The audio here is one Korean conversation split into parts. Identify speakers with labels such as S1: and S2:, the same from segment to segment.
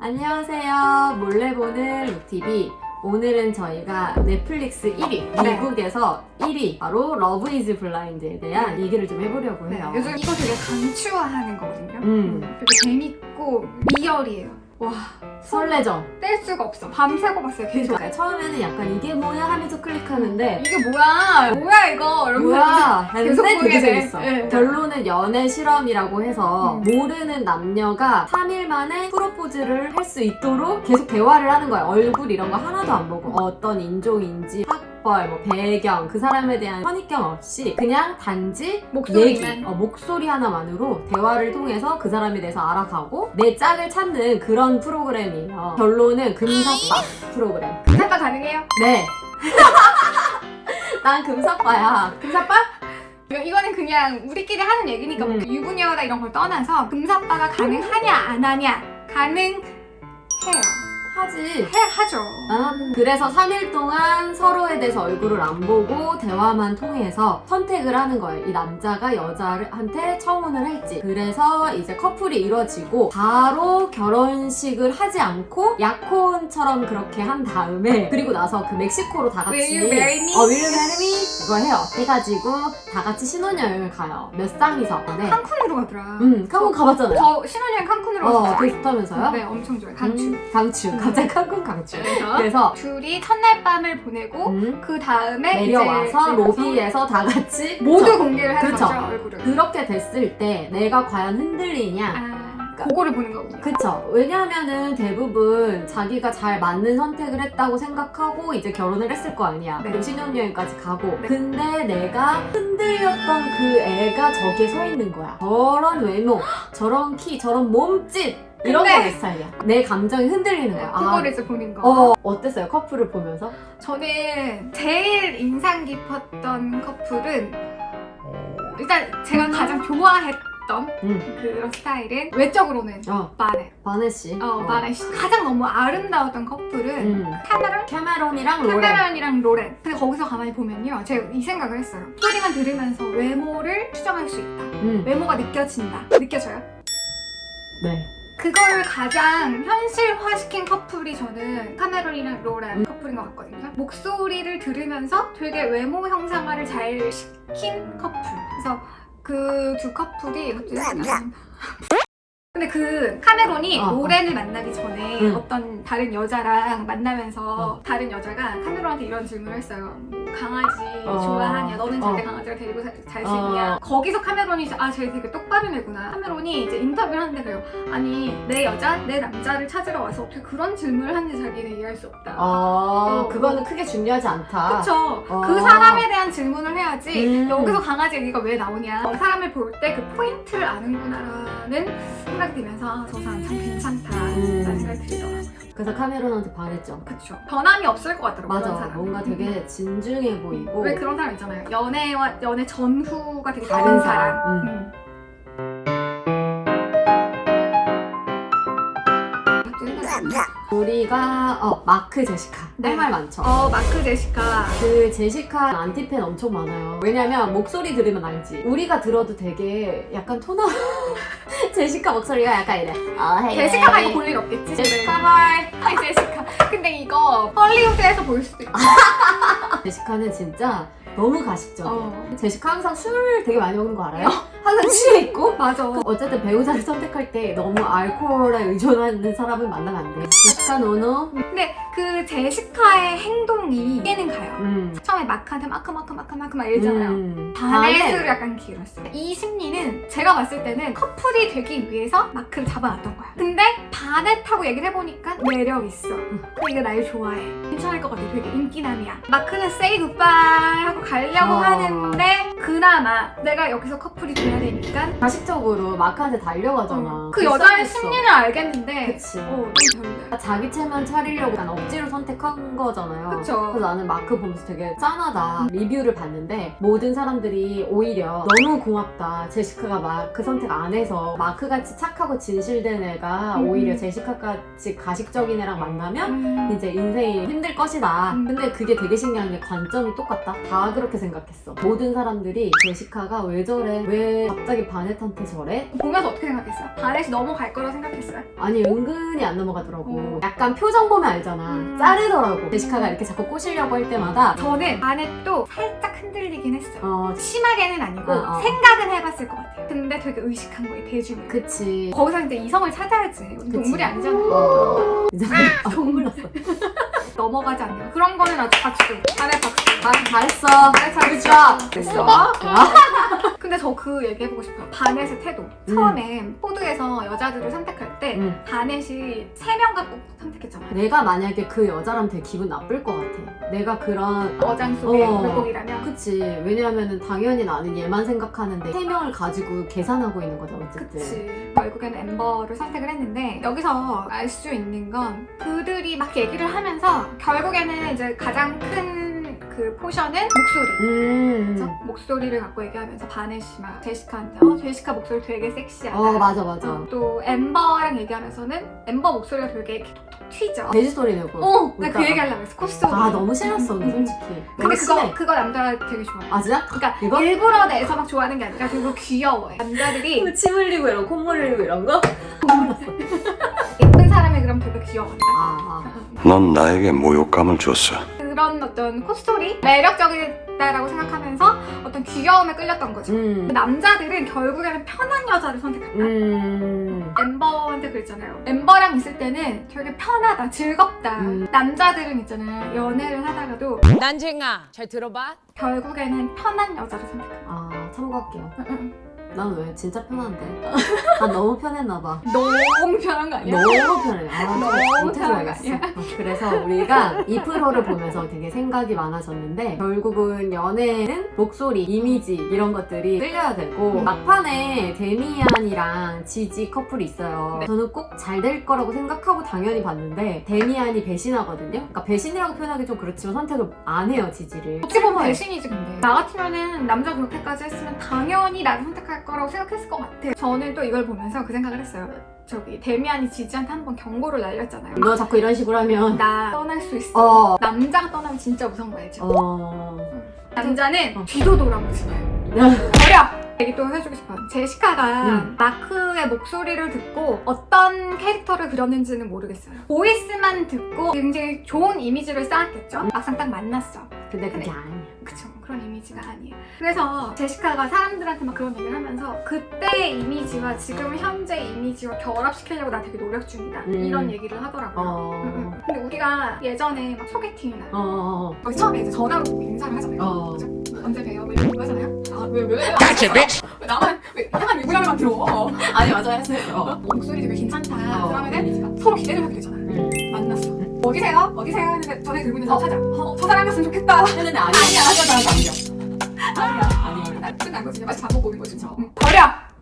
S1: 안녕하세요. 몰래 보는 루TV. 오늘은 저희가 넷플릭스 1위,
S2: 네.
S1: 미국에서 1위, 바로 러브 이즈 블라인드에 대한 얘기를 좀 해보려고
S2: 네,
S1: 해요.
S2: 요즘 이거 되게 강추하는 거거든요.
S1: 음.
S2: 되게 재밌고 리얼이에요. 와,
S1: 설레죠?
S2: 뗄 수가 없어. 밤새고 봤어요, 계속.
S1: 그러니까 처음에는 약간 이게 뭐야 하면서 클릭하는데
S2: 이게 뭐야? 뭐야 이거? 이러면서
S1: 뭐야
S2: 계속
S1: 했는데
S2: 보게
S1: 되게
S2: 돼.
S1: 재밌어.
S2: 네.
S1: 결론은 연애 실험이라고 해서
S2: 음.
S1: 모르는 남녀가 3일 만에 프로포즈를 할 수 있도록 계속 대화를 하는 거야. 얼굴 이런 거 하나도 안 보고 어떤 인종인지 학 벌, 뭐 배경, 그 사람에 대한 선입견 없이 그냥 단지
S2: 목소리만.
S1: 얘기, 어, 목소리 하나만으로 대화를 통해서 그 사람에 대해서 알아가고 내 짝을 찾는 그런 프로그램이에요. 결론은 금사빠 프로그램.
S2: 금사빠 가능해요?
S1: 네. 난 금사빠야.
S2: 금사빠? 이거- 이거는 그냥 우리끼리 하는 얘기니까 뭐
S1: 음.
S2: 유부녀다 이런 걸 떠나서 금사빠가 가능하냐 안 하냐 가능해요.
S1: 하지.
S2: 해 하죠.
S1: 아, 그래서 3일 동안 서로에 대해서 얼굴을 안 보고 대화만 통해서 선택을 하는 거예요. 이 남자가 여자한테 청혼을 할지. 그래서 이제 커플이 이루어지고 바로 결혼식을 하지 않고 약혼처럼 그렇게 한 다음에 그리고 나서 그 멕시코로 다 같이
S2: Will you marry me?
S1: 어, Will you marry me? 그거 해요. 해가지고 다 같이 신혼여행을 가요. 몇 쌍이서. 네.
S2: 칸쿤으로 가더라.
S1: 음, 한국 가봤잖아요.
S2: 저 신혼여행 칸쿤으로
S1: 어,
S2: 갔어요.
S1: 되게 좋다면서요?
S2: 네, 엄청 좋아요. 강추.
S1: 음, 강추.
S2: 음.
S1: 갑자기 한국 강추.
S2: 그래서 둘이 첫날 밤을 보내고
S1: 음,
S2: 그 다음에
S1: 내려와서 로비에서 다 같이
S2: 모두
S1: 그쵸?
S2: 공개를 하는
S1: 그쵸.
S2: 거죠 얼굴을.
S1: 그렇게 됐을 때 내가 과연 흔들리냐
S2: 아, 그거를 보는 거군요.
S1: 그쵸 왜냐하면은 대부분 자기가 잘 맞는 선택을 했다고 생각하고 이제 결혼을 했을 거 아니야
S2: 네.
S1: 그리고 신혼여행까지 가고
S2: 네.
S1: 근데 내가 흔들렸던 그 애가 저기에 서 있는 거야 저런 외모 저런 키 저런 몸짓 이런
S2: 근데-
S1: 거내 스타일이야 내 감정이 흔들리는
S2: 네,
S1: 거야
S2: 그거를
S1: 아,
S2: 이제 보는 거.
S1: 어 어땠어요 커플을 보면서?
S2: 저는 제일 인상 깊었던 커플은 일단 제가 가장 좋아했던
S1: 음.
S2: 그런 스타일은 외적으로는
S1: 어
S2: 마네.
S1: 바네씨
S2: 어, 마네 씨. 가장 너무 아름다웠던 커플은
S1: 음.
S2: 카메론?
S1: 캐메론이랑 로렌
S2: 카메론이랑 로렌. 근데 거기서 가만히 보면요. 제가 이 생각을 했어요. 소리만 들으면서 외모를 추정할 수 있다.
S1: 음.
S2: 외모가 느껴진다. 느껴져요?
S1: 네.
S2: 그걸 가장 현실화시킨 커플이 저는 카메론이랑 로렌
S1: 음.
S2: 커플인 것 같거든요. 목소리를 들으면서 되게 외모 형상화를 잘 시킨 커플. 그래서 그 두 커플이 갑자기 난다. 근데 그 카메론이
S1: 어, 어.
S2: 로렌을 만나기 전에
S1: 응.
S2: 어떤 다른 여자랑 만나면서
S1: 어.
S2: 다른 여자가 카메론한테 이런 질문을 했어요. 뭐 강아지
S1: 어.
S2: 좋아하냐? 너는 절대
S1: 어.
S2: 강아지를 데리고 잘수 있냐?
S1: 어.
S2: 거기서 카메론이 아, 쟤 되게 똑바른 애구나. 카메론이 이제 인터뷰를 하는데 그래요. 아니 내 여자, 내 남자를 찾으러 와서 어떻게 그런 질문을 하는지 자기는 이해할 수 없다.
S1: 어,
S2: 어.
S1: 그거는 크게 중요하지 않다.
S2: 그쵸.
S1: 어.
S2: 그 사람에 대한 질문을 해야지
S1: 음.
S2: 여기서 강아지 얘기가 왜 나오냐. 그 사람을 볼 때 그 포인트를 아는구나라는 생각이 들면서 아, 저 사람 참 괜찮다
S1: 음.
S2: 라는 생각이 들더라고요.
S1: 그래서 카메론한테 반했죠.
S2: 그쵸. 변함이 없을 것 같더라고요.
S1: 맞아.
S2: 사람.
S1: 뭔가 되게 진중해 보이고.
S2: 왜 그런 사람 있잖아요. 연애와 연애 전후가 되게
S1: 다른. 사람. 음.
S2: 음.
S1: 우리가 어 마크 제시카
S2: 네.
S1: 할 말 많죠.
S2: 어 마크 제시카
S1: 그 제시카 안티팬 엄청 많아요. 왜냐면 목소리 들으면 알지. 우리가 들어도 되게 약간 토나 제시카 목소리가 약간 이래. 어, 헤이.
S2: 제시카가 이거 볼일 없겠지?
S1: 제시카
S2: 네.
S1: 헐.
S2: 아니 제시카 근데 이거 헐리우드에서 볼 수도 있고
S1: 제시카는 진짜 너무 가식적이야.
S2: 어.
S1: 제시카 항상 술 되게 많이 먹는 거 알아요? 항상 취해 있고
S2: 맞아
S1: 어쨌든 배우자를 선택할 때 너무 알코올에 의존하는 사람을 만나면 안 돼. 제시카 노노.
S2: 근데 그 제시카의 행동이 이해는 가요
S1: 음.
S2: 처음에 마크한테 마크 마크 마크 마크 막 이러잖아요
S1: 음.
S2: 바넷으로 약간 길었어요. 이 심리는 제가 봤을 때는 커플이 되기 위해서 마크를 잡아놨던 거야. 근데 바넷하고 얘기를 해보니까 매력 있어. 이게 날 좋아해. 괜찮을 것 같아. 되게 인기남이야. 마크는 say goodbye 하고 가려고
S1: 어.
S2: 하는데 그나마 내가 여기서 커플이 돼야 되니까
S1: 가식적으로 마크한테 달려가잖아.
S2: 어, 그 여자의
S1: 불쌍했어.
S2: 심리를 알겠는데
S1: 그치.
S2: 어, 좀 별로야.
S1: 자기 체면 차리려고 약간 억지로 선택한 거잖아요.
S2: 그쵸.
S1: 그래서 나는 마크 보면서 되게 짠하다. 리뷰를 봤는데 모든 사람들이 오히려 너무 고맙다. 제시카가 마크 선택 안 해서 마크같이 착하고 진실된 애가
S2: 음.
S1: 오히려 제시카같이 가식적인 애랑 만나면
S2: 음.
S1: 이제 인생이 힘들 것이다.
S2: 음.
S1: 근데 그게 되게 신기한 게 관점이 똑같다. 다 그렇게 생각했어. 모든 사람들이 제시카가 왜 저래? 왜 갑자기 바넷한테 저래?
S2: 보면서 어떻게 생각했어요? 바렛이 넘어갈 거라고 생각했어요?
S1: 아니 은근히 안 넘어가더라고.
S2: 어.
S1: 약간 표정 보면 알잖아.
S2: 음.
S1: 자르더라고. 제시카가 이렇게 자꾸 꼬시려고 할 때마다
S2: 저는 바렛도 살짝 흔들리긴 했어요.
S1: 어
S2: 심하게는 아니고
S1: 어, 어.
S2: 생각은 해봤을 것 같아요. 근데 되게 의식한 거예요, 대중을.
S1: 그치.
S2: 거기서 이제 이성을 찾아야지.
S1: 그치.
S2: 동물이 아니잖아.
S1: 어. 이제 아, 콧물 났어.
S2: 넘어가지 않는 거. 그런 거는 아주 박수. 바렛 박수.
S1: 아, 잘했어.
S2: 잘했어.
S1: 됐어.
S2: 어?
S1: 자.
S2: 근데 저 그 얘기해보고 싶어요. 바넷의 태도. 처음에 포드에서 여자들을 선택할 때
S1: 음.
S2: 바넷이 세명 갖고 선택했잖아요.
S1: 내가 만약에 그 여자라면 되게 기분 나쁠 것 같아. 내가 그런
S2: 어장 속의
S1: 어.
S2: 물고기라면.
S1: 그치. 왜냐하면 당연히 나는 얘만 생각하는데 세 명을 가지고 계산하고 있는 거잖아, 어쨌든.
S2: 그치. 결국에는 엠버를 선택을 했는데 여기서 알 수 있는 건 그들이 막 얘기를 하면서 결국에는 이제 가장 큰 그 포션은 목소리.
S1: 음.
S2: 그래서 목소리를 갖고 얘기하면서 막 제시카한테 어 제시카 목소리 되게 섹시하다.
S1: 어, 맞아, 맞아.
S2: 어, 또 엠버랑 얘기하면서,는 엠버 목소리가 되게 이렇게 톡톡 튀죠.
S1: 돼지 소리 내고.
S2: 어, 나그
S1: 웃다가.
S2: 얘기 하려고 했어. 코스.
S1: 아, 너무 싫었어,
S2: 음,
S1: 근데
S2: 음.
S1: 솔직히.
S2: 근데
S1: 너무
S2: 그거
S1: 심해.
S2: 그거 남자가 되게 좋아해.
S1: 아, 진짜?
S2: 그러니까
S1: 이거?
S2: 일부러 내서 막 좋아하는 게 아니라 그리고 귀여워해. 남자들이
S1: 침 흘리고 이런 거, 콧물 흘리고 이런 거?
S2: 예쁜 사람이 그럼 되게 귀여워한다.
S1: 아, 아.
S3: 넌 나에게 모욕감을 줬어.
S2: 그런 어떤 콧스토리 매력적이다라고 생각하면서 어떤 귀여움에 끌렸던 거죠.
S1: 음.
S2: 남자들은 결국에는 편한 여자를 선택한다.
S1: 음.
S2: 엠버한테 그랬잖아요. 엠버랑 있을 때는 되게 편하다, 즐겁다.
S1: 음.
S2: 남자들은 있잖아요. 연애를 하다가도
S4: 난쟁아 잘 들어봐
S2: 결국에는 편한 여자를 선택한다.
S1: 아, 참고할게요.
S2: 응, 응.
S1: 난 왜? 진짜 편한데. 난 너무 편했나봐.
S2: 너무 편한 거 아니야?
S1: 너무 편해. 아,
S2: 너무
S1: 못해줘야겠어.
S2: 편한
S1: 어, 그래서 우리가 이 프로를 보면서 되게 생각이 많아졌는데 결국은 연애는 목소리, 이미지 이런 것들이 끌려야 되고 막판에 데미안이랑 지지 커플이 있어요.
S2: 네.
S1: 저는 꼭 잘 될 거라고 생각하고 당연히 봤는데 데미안이 배신하거든요. 그러니까 배신이라고 표현하기 좀 그렇지만 선택을 안 해요 지지를.
S2: 어찌 보면
S1: 슬퍼해.
S2: 배신이지 근데 나 같으면은 남자 그렇게까지 했으면 당연히 나를 선택할 거라고 생각했을 것 같아 저는 또 이걸 보면서 그 생각을 했어요 저기 데미안이 지지한테 한 번 경고를 날렸잖아요
S1: 너 자꾸 이런 식으로 하면
S2: 나 떠날 수 있어
S1: 어.
S2: 남자가 떠나면 진짜 무서운 거 알죠?
S1: 어.
S2: 남자는
S1: 어.
S2: 뒤도 돌아보지 마요 버려! 얘기 또 해주고 싶어요. 제시카가
S1: 음.
S2: 마크의 목소리를 듣고 어떤 캐릭터를 그렸는지는 모르겠어요. 보이스만 듣고 굉장히 좋은 이미지를 쌓았겠죠? 막상 딱 만났어.
S1: 근데 그게. 아니야.
S2: 그쵸. 그런 이미지가 아니에요. 그래서 제시카가 사람들한테 막 그런 얘기를 하면서 그때의 이미지와 지금 현재 이미지와 결합시키려고 나 되게 노력 중이다.
S1: 음.
S2: 이런 얘기를 하더라고요.
S1: 어.
S2: 응, 응. 근데 우리가 예전에 막 소개팅이나
S1: 어, 어,
S2: 거기 처음에 이제 전화로 인사를 하잖아요.
S1: 어.
S2: 그죠? 언제 봬요? 뭐 이런 거 하잖아요. 아, 왜, 왜, 왜? 왜 나만, 왜 이상한 유부남만 들어.
S1: 아니, 맞아, 했어요.
S2: 목소리 되게 괜찮다.
S1: 어.
S2: 그러면은 서로 기대를 하게 되잖아요.
S1: 음.
S2: 만났어. 어디세요? 어디세요? 했는데 전에 들고 있는 서 찾아. 어, 저 사람이었으면 좋겠다.
S1: 했는데 아니야.
S2: 아니야, 아니야, 아니야.
S1: 아니야. 아니야.
S2: 나 끝난 거지. 마치 바보 보는 거지. 응. 버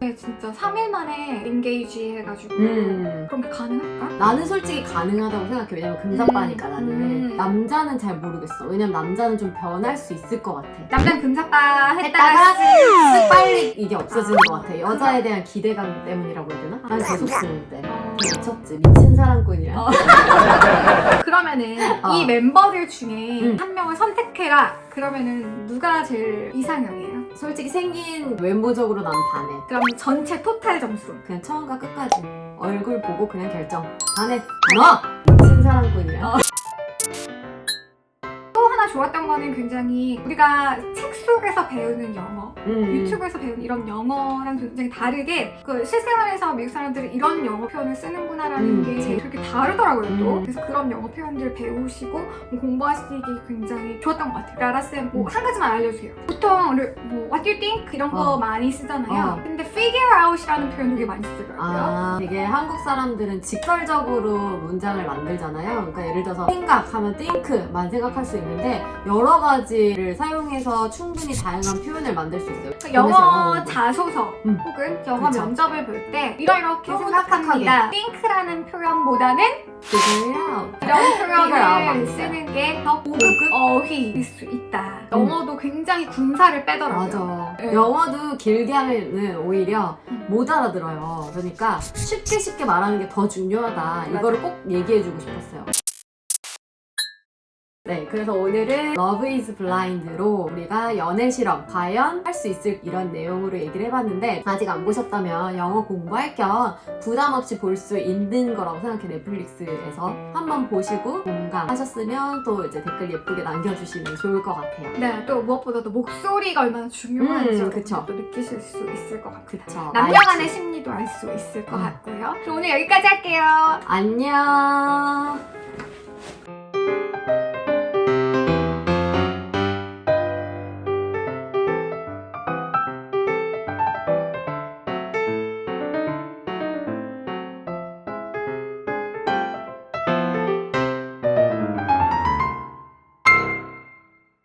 S2: 려! 네, 진짜 3일 만에 인게이지 해가지고.
S1: 음.
S2: 그런 게 가능할까?
S1: 나는 솔직히 가능하다고 생각해. 왜냐면 금사빠니까
S2: 음.
S1: 나는.
S2: 음.
S1: 남자는 잘 모르겠어. 왜냐면 남자는 좀 변할 수 있을 것 같아.
S2: 남자는 금사빠 했다가
S1: 했다가 쓱쓱 빨리 이게 없어지는 것 같아. 여자에 대한 기대감 때문이라고 해야 되나? 난 계속 쓰는데.
S2: 어.
S1: 미쳤지. 미친 사랑꾼이야.
S2: 어. 그러면은
S1: 어.
S2: 이 멤버들 중에
S1: 음.
S2: 한 명을 선택해라. 그러면은 누가 제일 이상형이에요?
S1: 솔직히 생긴 외모적으로 난 반해.
S2: 그럼 전체 토탈 점수.
S1: 그냥 처음과 끝까지. 얼굴 보고 그냥 결정. 반해. 너! 미친 사랑꾼이야.
S2: 어. 또 하나 좋았던 거는 굉장히 우리가 책 속에서 배우는 영어,
S1: 음.
S2: 유튜브에서 배우는 이런 영어랑 굉장히 다르게 그 실생활에서 미국 사람들이 이런 영어 표현을 쓰는구나라는
S1: 음,
S2: 게
S1: 제-
S2: 그렇게 다르더라고요 또.
S1: 음.
S2: 그래서 그런 영어 표현들 배우시고 뭐 공부하시기 굉장히 좋았던 것 같아요. 라라쌤 뭐
S1: 음.
S2: 한 가지만 알려주세요. 보통 뭐 What do you think? 이런 거
S1: 어.
S2: 많이 쓰잖아요.
S1: 어.
S2: 근데 figure out이라는 표현 되게 많이 쓰더라고요.
S1: 아, 되게 한국 사람들은 직설적으로 문장을 만들잖아요. 그러니까 예를 들어서 생각하면 think만 생각할 수 있는데 여러 가지를 사용해서 충 분히 다양한 표현을 만들 수 있어요.
S2: 그러니까 영어 자소서
S1: 음.
S2: 혹은 영어
S1: 그쵸.
S2: 면접을 볼 때 이렇게
S1: 너무
S2: 생각합니다. think라는 표현보다는
S1: figure it out.
S2: 이런
S1: figure out
S2: 표현을
S1: 맞아요.
S2: 쓰는 게 더
S1: 고급?
S2: 어휘일 수 있다. 영어도 굉장히 군사를 빼더라고요.
S1: 맞아.
S2: 네.
S1: 영어도 길게 하면은 오히려
S2: 음.
S1: 못 알아들어요. 그러니까 쉽게 쉽게 말하는 게 더 중요하다. 이거를 꼭 얘기해주고 싶었어요. 네, 그래서 오늘은 Love is Blind로 우리가 연애 실험 과연 할 수 있을 이런 내용으로 얘기를 해봤는데 아직 안 보셨다면 영어 공부할 겸 부담 없이 볼 수 있는 거라고 생각해 넷플릭스에서 한번 보시고 공감하셨으면 또 이제 댓글 예쁘게 남겨주시면 좋을 것 같아요.
S2: 네, 또 무엇보다도 목소리가 얼마나 중요한지
S1: 음, 그쵸.
S2: 또 느끼실 수 있을 것 같아요.
S1: 그쵸.
S2: 남녀 간의
S1: 알지?
S2: 심리도 알 수 있을 것
S1: 음.
S2: 같고요. 그럼 오늘 여기까지 할게요.
S1: 안녕.